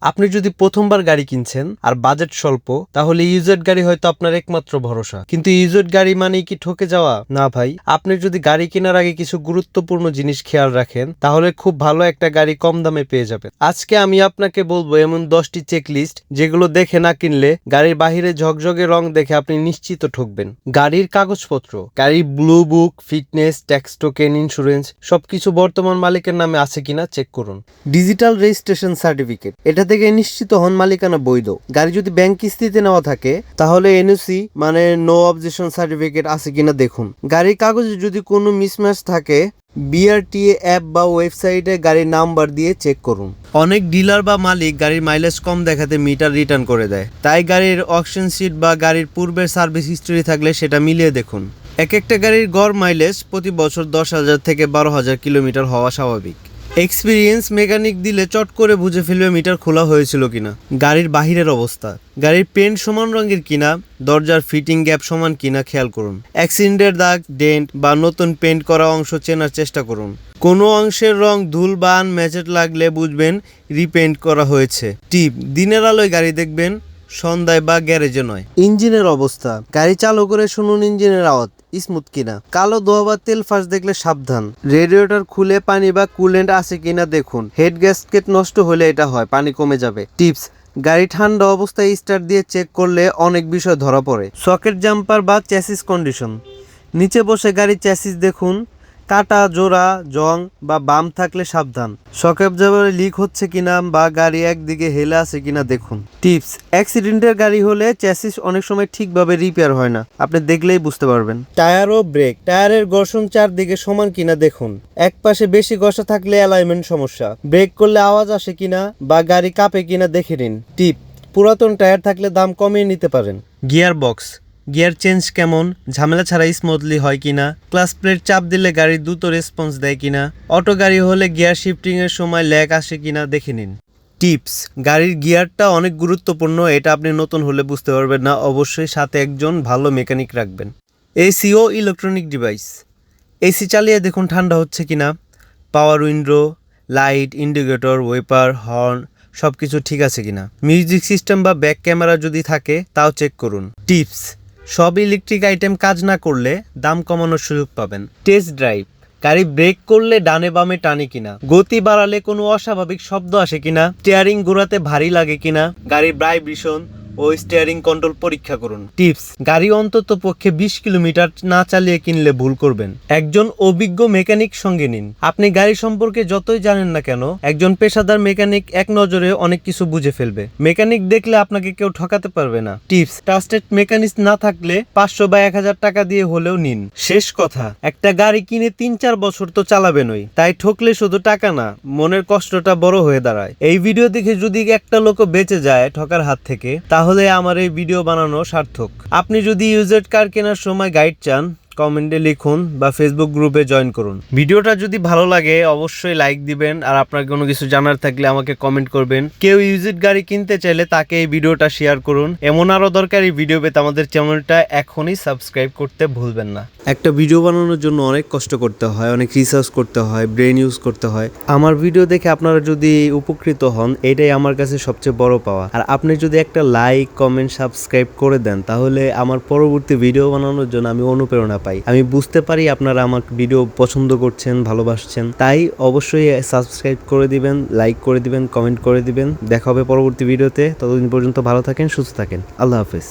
আপনি যদি প্রথমবার গাড়ি কিনছেন আর বাজেট স্বল্প, তাহলে ইউজেড গাড়ি হয়তো আপনার একমাত্র ভরসা। কিন্তু ইউজেড গাড়ি মানেই কি ঠকে যাওয়া? না ভাই, আপনি যদি গাড়ি কেনার আগে কিছু গুরুত্বপূর্ণ জিনিস খেয়াল রাখেন, তাহলে খুব ভালো একটা গাড়ি কম দামে পেয়ে যাবেন। আজকে আমি আপনাকে বলব এমন দশটি চেকলিস্ট, যেগুলো দেখে না কিনলে গাড়ির বাহিরে ঝকঝকে রং দেখে আপনি নিশ্চিত ঠকবেন। গাড়ির কাগজপত্র, গাড়ির blue book, fitness, tax token, insurance, সবকিছু বর্তমান মালিকের নামে আছে কিনা চেক করুন। ডিজিটাল রেজিস্ট্রেশন সার্টিফিকেট, এটা থেকে নিশ্চিত হন মালিকানা বৈধ। গাড়ি যদি ব্যাংক কিস্তিতে নেওয়া থাকে, তাহলে এনওসি মানে নো অবজেকশন সার্টিফিকেট আছে কিনা দেখুন। গাড়ির কাগজে যদি কোনো মিসম্যাচ থাকে বিআরটিএ অ্যাপ বা ওয়েবসাইটে গাড়ির নাম্বার দিয়ে চেক করুন। অনেক ডিলার বা মালিক গাড়ির মাইলেজ কম দেখাতে মিটার রিটার্ন করে দেয়। তাই গাড়ির অকশন সিট বা গাড়ির পূর্বের সার্ভিস হিস্টরি থাকলে সেটা মিলিয়ে দেখুন। এক একটা গাড়ির গড় মাইলেজ প্রতি বছর দশ হাজার থেকে বারো হাজার কিলোমিটার হওয়া স্বাভাবিক। এক্সপিরিয়েন্স মেকানিক দিলে চট করে বুঝে ফেলবে মিটার খোলা হয়েছিল কিনা, গাড়ির বাহিরের অবস্থা, গাড়ির পেন্ট সমান রঙের কিনা, দরজার ফিটিং গ্যাপ সমান কিনা খেয়াল করুন। অ্যাক্সিডেন্টের দাগ ডেন্ট বা নতুন পেন্ট করা অংশ চেনার চেষ্টা করুন। কোনো অংশের রং ধুল বা আনম্যাচেড লাগলে বুঝবেন রিপেন্ট করা হয়েছে। টিপ দিনের আলোয় গাড়ি দেখবেন, সন্ধ্যায় বা গ্যারেজে নয়। ইঞ্জিনের অবস্থা, গাড়ি চালু করে শুনুন ইঞ্জিনের আওয়াজ। স্মুথ কিনা। কালো ধোয়াবার তেল ফাঁস দেখলে সাবধান। রেডিয়েটর খুলে পানি বা কুলেন্ট আছে কিনা দেখুন। হেড গ্যাসকেট নষ্ট হলে এটা হয়, পানি কমে যাবে। টিপস, গাড়ি ঠান্ডা অবস্থায় স্টার্ট দিয়ে চেক করলে অনেক বিষয় ধরা পড়ে। সকেট জাম্পার বা চ্যাসিস কন্ডিশন নিচে বসে গাড়ি চ্যাসিস দেখুন। কাটা, জোড়া, জং বা বাম থাকলে সাবধান। সকেপ জাবারে লিক হচ্ছে কিনা বা গাড়ি একদিকে হেলে আছে কিনা দেখুন। টিপস, অ্যাক্সিডেন্টের গাড়ি হলে চ্যাসিস অনেক সময় ঠিকভাবে রিপেয়ার হয় না। আপনি দেখলেই বুঝতে পারবেন। টায়ার ও ব্রেক, টায়ারের ঘর্ষণ চারদিকে সমান কিনা দেখুন। এক পাশে বেশি ঘষা থাকলে অ্যালাইনমেন্ট সমস্যা। ব্রেক করলে আওয়াজ আসে কিনা বা গাড়ি কাঁপে কিনা দেখে নিন। টিপ, পুরাতন টায়ার থাকলে দাম কমিয়ে নিতে পারেন। গিয়ার বক্স গিয়ার চেঞ্জ কেমন? ঝামেলা ছাড়া স্মুথলি হয় কিনা? ক্লাস প্লেট চাপ দিলে গাড়ি দ্রুত রেসপন্স দেয় কিনা? অটো গাড়ি হলে গিয়ার শিফটিং এর সময় ল্যাগ আসে কিনা দেখে নিন। টিপস গাড়ির গিয়ারটা অনেক গুরুত্বপূর্ণ, এটা আপনি নতুন হলে বুঝতে পারবেন না, অবশ্যই সাথে একজন ভালো মেকানিক রাখবেন। এসি ও ইলেকট্রনিক ডিভাইস এসি চালিয়ে দেখুন ঠান্ডা হচ্ছে কিনা। Power window light indicator wiper horn সব কিছু ঠিক আছে কিনা। মিউজিক সিস্টেম বা ব্যাক ক্যামেরা যদি থাকে, তাও চেক করুন। টিপস সব ইলেকট্রিক আইটেম কাজ না করলে দাম কমানোর সুযোগ পাবেন। Test drive. গাড়ি ব্রেক করলে ডানে বামে টানে কিনা। গতি বাড়ালে কোনো অস্বাভাবিক শব্দ আসে কিনা। স্টিয়ারিং ঘোরাতে ভারী লাগে কিনা। গাড়ির ভাইব্রেশন ও স্টিয়ারিং কন্ট্রোল পরীক্ষা করুন। টিপস, গাড়ি অন্তত পক্ষে বিশ কিলোমিটার না চালিয়ে কিনলে ভুল করবেন। একজন অভিজ্ঞ মেকানিক সঙ্গে নিন। আপনি গাড়ি সম্পর্কে যতই জানেন না কেন, একজন পেশাদার মেকানিক এক নজরে অনেক কিছু বুঝে ফেলবে। মেকানিক দেখলে আপনাকে কেউ ঠকাতে পারবে না। টিপস ট্রাস্টেড মেকানিক না থাকলে পাঁচশো বা এক হাজার টাকা দিয়ে হলেও নিন। শেষ কথা, একটা গাড়ি কিনে তিন চার বছর তো চালাবেনই। তাই ঠকলে শুধু টাকা না, মনের কষ্টটা বড় হয়ে দাঁড়ায়। এই ভিডিও দেখে যদি একটা লোক বেঁচে যায় ঠকার হাত থেকে তাহলে আমার এই ভিডিও বানানো সার্থক। আপনি যদি ইউজেড কার কেনার সময় গাইড চান কমেন্টে লিখুন বা ফেসবুক গ্রুপে জয়েন করুন। ভিডিওটা যদি ভালো লাগে, অবশ্যই লাইক দিবেন। আর আপনার কোনো কিছু জানার থাকলে আমাকে কমেন্ট করবেন। কেউ ইউজিট গাড়ি কিনতে চাইলে তাকে এই ভিডিওটা শেয়ার করুন। এমন আরও দরকারি ভিডিও পেতে আমাদের চ্যানেলটা এখনই সাবস্ক্রাইব করতে ভুলবেন না। একটা ভিডিও বানানোর জন্য অনেক কষ্ট করতে হয়, অনেক রিসার্চ করতে হয় ব্রেন ইউজ করতে হয়। আমার ভিডিও দেখে আপনারা যদি উপকৃত হন, এটাই আমার কাছে সবচেয়ে বড় পাওয়া। আর আপনি যদি একটা লাইক কমেন্ট সাবস্ক্রাইব করে দেন, তাহলে আমার পরবর্তী ভিডিও বানানোর জন্য আমি অনুপ্রেরণা পাই। আমি বুঝতে পারি আপনারা আমার ভিডিও পছন্দ করছেন, ভালোবাসছেন। তাই অবশ্যই সাবস্ক্রাইব করে দিবেন লাইক করে দিবেন কমেন্ট করে দিবেন। দেখা হবে পরবর্তী ভিডিওতে ততদিন পর্যন্ত ভালো থাকেন, সুস্থ থাকেন। আল্লাহ হাফেজ।